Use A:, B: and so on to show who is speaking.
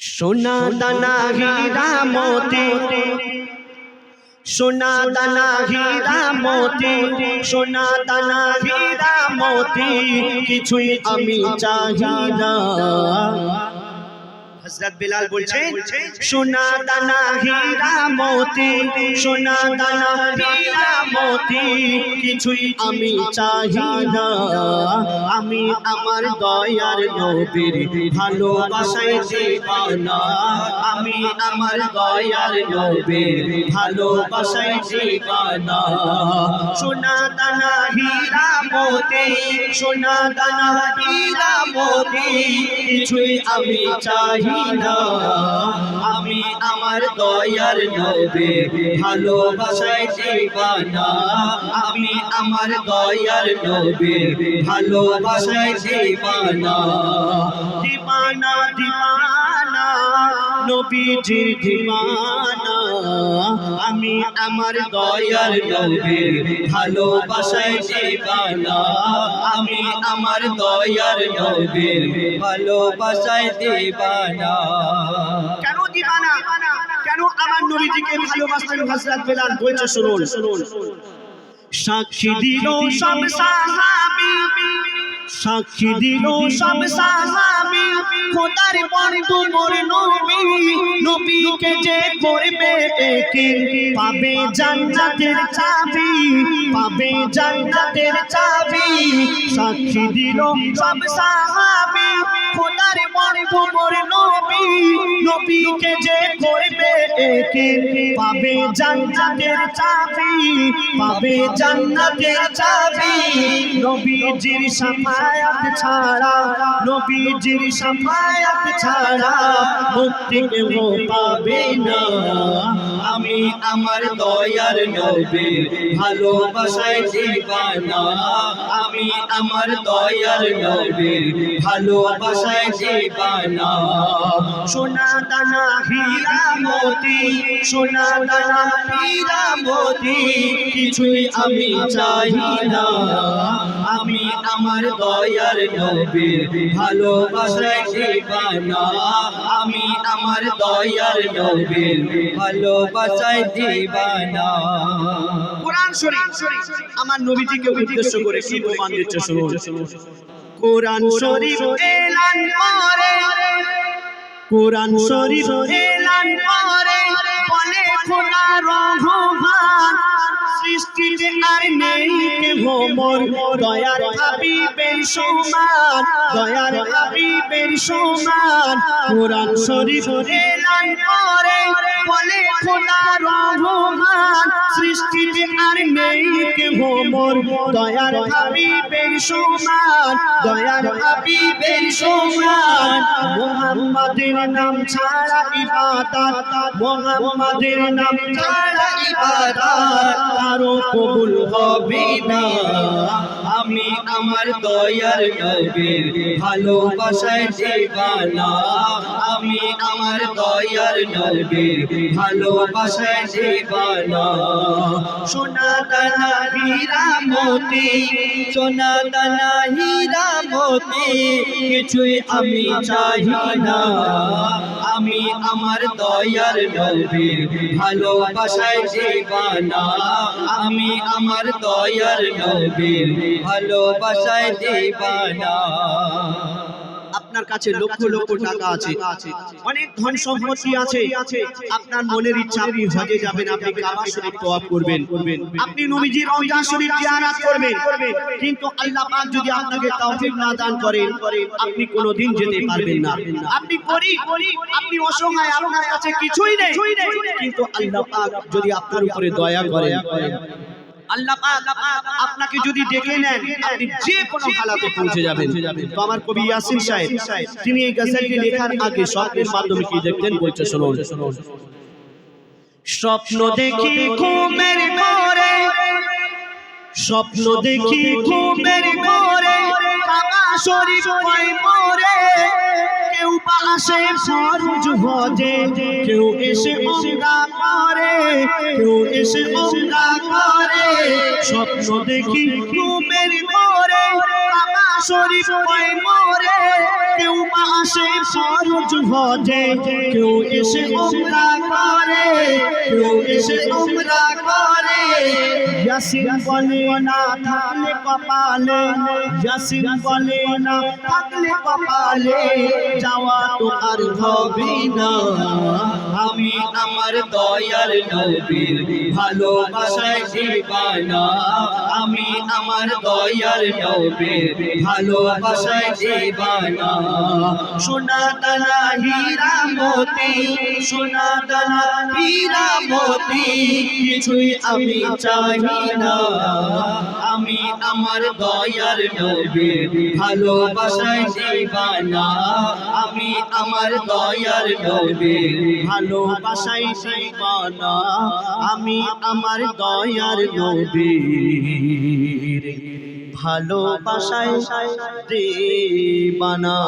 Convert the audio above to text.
A: সোনা দানা হীরা মোতি, সোনা দানা হীরা মোতি, সোনা দানা হীরা মোতি, কিছুই আমি চাহি না। হযরত বিলাল বলছেন সোনা দানা হীরা মোতি সোনা দানা হীরা মোতি কিছুই আমি চাহি না। আমি আমার দয়ার নবীর ভালোবাসায় জীবনা আমি আমার দয়ার নবীর ভালোবাসায় জীবনা সোনা দানা হীরা মোতি সোনা দানা হীরা মোতি কিছুই আমি চাহি আমি আমার দয়ার নবে ভালোবাসায় জীবানা আমি আমার দয়ার নবে ভালোবাসায় জীবানা দিবানা দিবানা। নবীজির দিবানা। আমি আমার দয়ার নবে ভালোবাসায় জীবানা আমি আমার দয়ার নবে ভালোবাসায় কেন দিবানা? কেন আমার নবীজিকে ভালোবাসতেন হযরত বেলাল? বলছে শুনুন। সাক্ষী দিল সব সাহাবী সাক্ষী দিল সব সাহাবী। খোদার বন্ধু মোর নবী। নবীকে যে করবে একে পাবে জান্নাতের চাবি। পাবে জান্নাতের চাবি। সাক্ষী দিল সব সাহাবী। খোদার নবী, নবীকে যে করবে একে পাবে জান্নাতের চাবি, পাবে জান্নাতের চাবি। নবীজির সাফায়াত ছাড়া, নবীজির সাফায়াত ছাড়া মুক্তি পাবে না। আমি আমার দয়ার নবে, ভালোবাসায় জীবানা আমি আমার দয়ার নবে সোনা দানা হীরা মোতি সোনা দানা হীরা কিছুই আমি চাই না। আমি আমার দয়ার নবে ভালোবাসায় জীবানা আমি আমার দয়ার নবে ভালোবাসায় জীবানা কোরআন শরীফ, আমার নবীজিকে উদ্দেশ্য করে কি প্রমাণ দিচ্ছে শুনুন। কোরআন শরীফ এলান করে। কোরআন শরীফ এলান করে। বলে খোদা রহমান সৃষ্টিতে আর নেই কেহ মোর। দয়ার হাবিবের সমান, দয়ার হাবিবের সমান। কোরআন শরীফ এলান করে বলে খোদা রহমান, সৃষ্টিতে আর নেই কেহ মোর। দয়ার হাবিবের সমান, দয়ার হাবিবের সমান। মোহাম্মদের নাম ছাড়া ইবাদত, মোহাম্মদের নাম ছাড়া ইবাদত। কারও কবুল হবে না। আমি আমার দয়ার নবীর ভালোবাসায় জীবানা আমি আমার দয়ার নবীর ভালোবাসায় জীবানা সোনা দানা হীরা মোতি, সোনা দানা হীরা মোতি, কিছুই আমি চাহি না। আমি আমার দয়ার নবীর ভালোবাসায় জীবানা আমি আমার দয়ার নবীর ভালোবাসায় জীবানা আপনার কাছে লক্ষ লক্ষ টাকা আছে। অনেক ধন সম্পত্তি আছে। আপনার মনের ইচ্ছা আপনি হজে যাবেন, আপনি কাবা শরীফ তওয়াফ করবেন। আপনি নবীজির রওজা শরীফ জিয়ারত করবেন। কিন্তু আল্লাহ পাক যদি আপনাকে তৌফিক না দান করেন, আপনি কোনোদিন যেতে পারবেন না। আপনি গরিব, আপনি অসহায়, আপনার কাছে কিছুই নেই। কিন্তু আল্লাহ পাক যদি আপনার উপরে দয়া করেন আল্লাহ আপনাকে যদি ডেকে নেন আপনি যে কোনো হালাতে পৌঁছে যাবেন। তো আমার কবি ইয়াসিন সাহেব তিনি এই গজলটি লেখার আগে স্বপ্নের মাধ্যমে কি দেখতেন? বলছে শুনুন। স্বপ্ন দেখি ঘুমের ঘরে স্বপ্ন দেখি ঘুমের ঘরে কই মোরে। কেউ বা আসে ফরজ হজে, কেউ এসে ওমরা করে, কেউ এসে ওমরা করে। স্বপ্ন দেখি ঘুমের ঘরে, কাবা শরীফ কই মোরে। কেউ বা আসে ফরজ হজে, কেউ এসে উমরা করে, কেউ এসে উমরা করে। ইয়াসিন বলে না থাকলে কপালে ইয়াসিন বলে না থাকলে
B: আমি আমার দয়ার নবীর ভালোবাসায় দিবানা আমি আমার নবীর ভালোবাসায় দিবানা
A: সোনা দানা হীরা মতি সোনা দানা হীরা মতি
B: কিছুই আমি চাই আমি আমার দয়ার নবীর ভালোবাসায় দিবানা। আমি আমার দয়ার নবীর
A: ভালোবাসাই দিবানা। আমি আমার দয়ার নবীর ভালোবাসাই দিবানা।